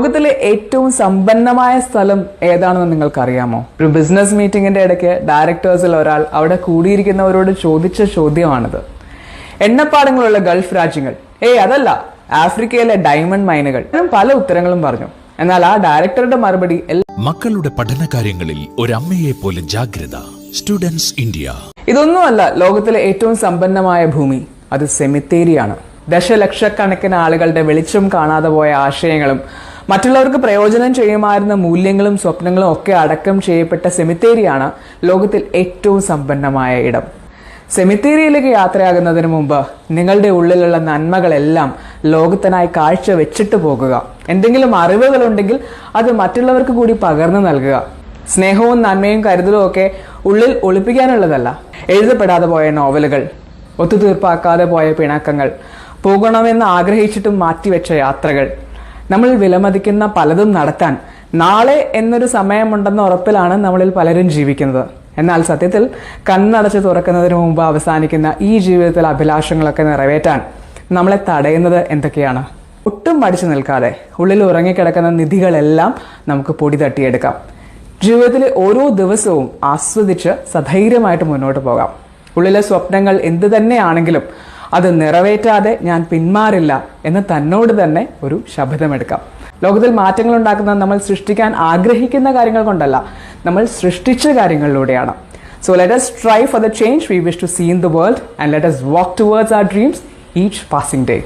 ലോകത്തിലെ ഏറ്റവും സമ്പന്നമായ സ്ഥലം ഏതാണെന്ന് നിങ്ങൾക്കറിയാമോ? ഒരു ബിസിനസ് മീറ്റിംഗിന്റെ ഇടയ്ക്ക് ഡയറക്ടേഴ്സിൽ ഒരാൾ അവിടെ കൂടിയിരിക്കുന്നവരോട് ചോദിച്ച ചോദ്യമാണിത്. എണ്ണപ്പാടങ്ങളുള്ള ഗൾഫ് രാജ്യങ്ങൾ. ഏയ് അതല്ല ആഫ്രിക്കയിലെ ഡയമണ്ട് മൈനുകൾ പല ഉത്തരങ്ങളും പറഞ്ഞു. എന്നാൽ ആ ഡയറക്ടറുടെ മറുപടി മക്കളുടെ പഠനകാര്യങ്ങളിൽ ഒരമ്മയെ പോലെ ജാഗ്രത. സ്റ്റുഡൻസ് ഇന്ത്യ ഇതൊന്നുമല്ല ലോകത്തിലെ ഏറ്റവും സമ്പന്നമായ ഭൂമി. അത് സെമിത്തേരിയാണ് ദശലക്ഷക്കണക്കിന് ആളുകളുടെ വെളിച്ചം കാണാതെ പോയ ആശയങ്ങളും മറ്റുള്ളവർക്ക് പ്രയോജനം ചെയ്യുമായിരുന്ന മൂല്യങ്ങളും സ്വപ്നങ്ങളും ഒക്കെ അടക്കം ചെയ്യപ്പെട്ട സെമിത്തേരിയാണ് ലോകത്തിൽ ഏറ്റവും സമ്പന്നമായ ഇടം. സെമിത്തേരിയിലേക്ക് യാത്രയാകുന്നതിന് മുമ്പ് നിങ്ങളുടെ ഉള്ളിലുള്ള നന്മകളെല്ലാം ലോകത്തിനായി കാഴ്ച വെച്ചിട്ട് പോകുക. എന്തെങ്കിലും അറിവുകളുണ്ടെങ്കിൽ അത് മറ്റുള്ളവർക്ക് കൂടി പകർന്നു നൽകുക. സ്നേഹവും നന്മയും കരുതലും ഒക്കെ ഉള്ളിൽ ഒളിപ്പിക്കാനുള്ളതല്ല. എഴുതപ്പെടാതെ പോയ നോവലുകൾ ഒത്തുതീർപ്പാക്കാതെ പോയ പിണക്കങ്ങൾ പോകണമെന്ന് ആഗ്രഹിച്ചിട്ടും മാറ്റിവെച്ച യാത്രകൾ നമ്മൾ വിലമതിക്കുന്ന പലതും നടത്താൻ. നാളെ എന്നൊരു സമയമുണ്ടെന്ന ഉറപ്പിലാണ് നമ്മളിൽ പലരും ജീവിക്കുന്നത്. എന്നാൽ സത്യത്തിൽ കണ്ണടച്ച് തുറക്കുന്നതിന് മുമ്പ് അവസാനിക്കുന്ന ഈ ജീവിതത്തിലെ അഭിലാഷങ്ങളൊക്കെ നിറവേറ്റാൻ നമ്മളെ തടയുന്നത് എന്തൊക്കെയാണ്? ഒട്ടും മടിച്ചു നിൽക്കാതെ ഉള്ളിൽ ഉറങ്ങിക്കിടക്കുന്ന നിധികളെല്ലാം നമുക്ക് പൊടി തട്ടിയെടുക്കാം. ജീവിതത്തിലെ ഓരോ ദിവസവും ആസ്വദിച്ച് സധൈര്യമായിട്ട് മുന്നോട്ട് പോകാം. ഉള്ളിലെ സ്വപ്നങ്ങൾ എന്തു തന്നെയാണെങ്കിലും അത് നിറവേറ്റാതെ ഞാൻ പിന്മാറില്ല എന്ന് തന്നോട് തന്നെ ഒരു ശപഥമെടുക്കാം. ലോകത്തിൽ മാറ്റങ്ങൾ ഉണ്ടാക്കുന്നത് നമ്മൾ സൃഷ്ടിക്കാൻ ആഗ്രഹിക്കുന്ന കാര്യങ്ങൾ കൊണ്ടല്ല നമ്മൾ സൃഷ്ടിച്ച കാര്യങ്ങളിലൂടെയാണ്. So let us try for the change we wish to see in the world and let us walk towards our dreams each passing day.